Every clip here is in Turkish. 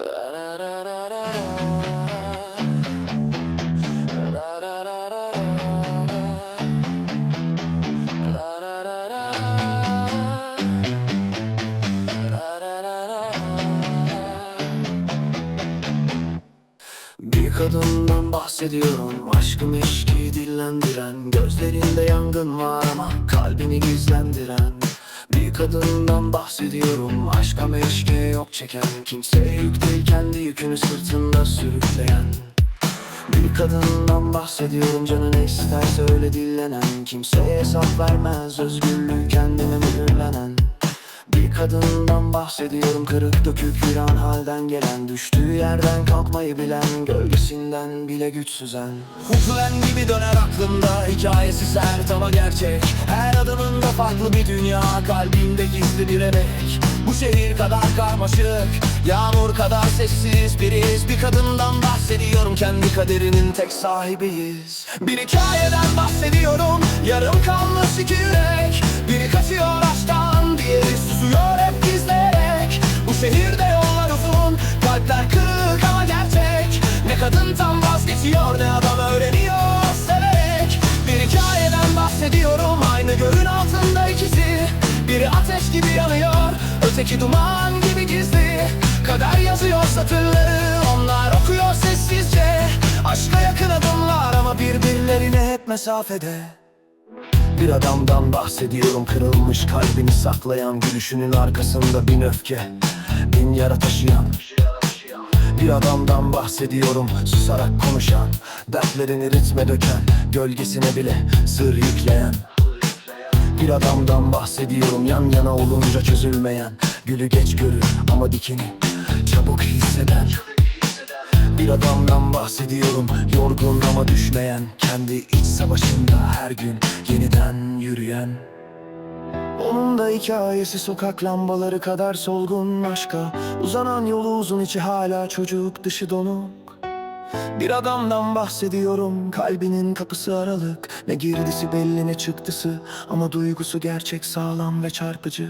Bir kadından bahsediyorum Aşkı meşki dillendiren Gözlerinde yangın var ama Kalbini gizlendiren Bir kadından bahsediyorum Aşka meşke yok çeken. Kimseye yük değil kendi yükünü sırtında sürükleyen. Bir kadından bahsediyorum canı ne isterse öyle dillenen. Kimseye hesap vermez özgürlüğü kendine mühürlenen kadından bahsediyorum. Kırık dökük bir an halden gelen Düştüğü yerden kalkmayı bilen gölgesinden bile güçsüzen Huklen gibi döner aklımda hikayesi sert ama gerçek. Her adımında farklı bir dünya kalbimde gizli bir emek. Bu şehir kadar karmaşık Yağmur kadar sessiz. Biriz Bir kadından bahsediyorum kendi kaderinin tek sahibiyiz. Bir hikayeden bahsediyorum Yarım kalmış iki vazgeçiyor Ne adam öğreniyor. Severek Bir hikayeden bahsediyorum. Aynı gölün altında ikisi Biri ateş gibi yanıyor Öteki duman gibi gizli. Kader yazıyor satırları Onlar okuyor sessizce. Aşka yakın adımlar ama birbirlerine hep mesafede. Bir adamdan bahsediyorum kırılmış kalbini saklayan Gülüşünün arkasında bin öfke. Bin yara taşıyan Bir adamdan bahsediyorum susarak konuşan Dertlerini ritme döken Gölgesine bile sır yükleyen. Bir adamdan bahsediyorum yan yana olunca çözülmeyen Gülü geç görür ama dikeni çabuk hisseden Bir adamdan bahsediyorum yorgun ama düşmeyen Kendi iç savaşında her gün yeniden yürüyen onun da hikayesi sokak lambaları kadar solgun aşka. Uzanan yolu uzun içi hala çocuk dışı donuk. Bir adamdan bahsediyorum Kalbinin kapısı aralık. Ne girdisi belli ne çıktısı Ama duygusu gerçek sağlam ve çarpıcı.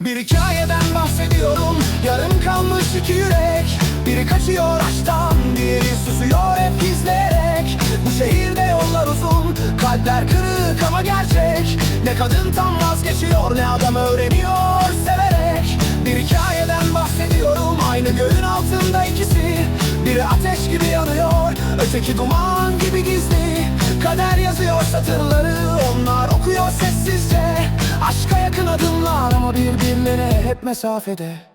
Bir hikayeden bahsediyorum Yarım kalmış iki yürek. Biri kaçıyor aşktan Diğeri susuyor hep gizleyerek Bu şehirde yollar uzun Kalpler Kadın tam vazgeçiyor. Ne adam öğreniyor severek. Bir hikayeden bahsediyorum. Aynı göğün altında ikisi. Biri ateş gibi yanıyor. Öteki duman gibi gizli. Kader yazıyor satırları. Onlar okuyor sessizce. Aşka yakın adımlar ama birbirlerine hep mesafede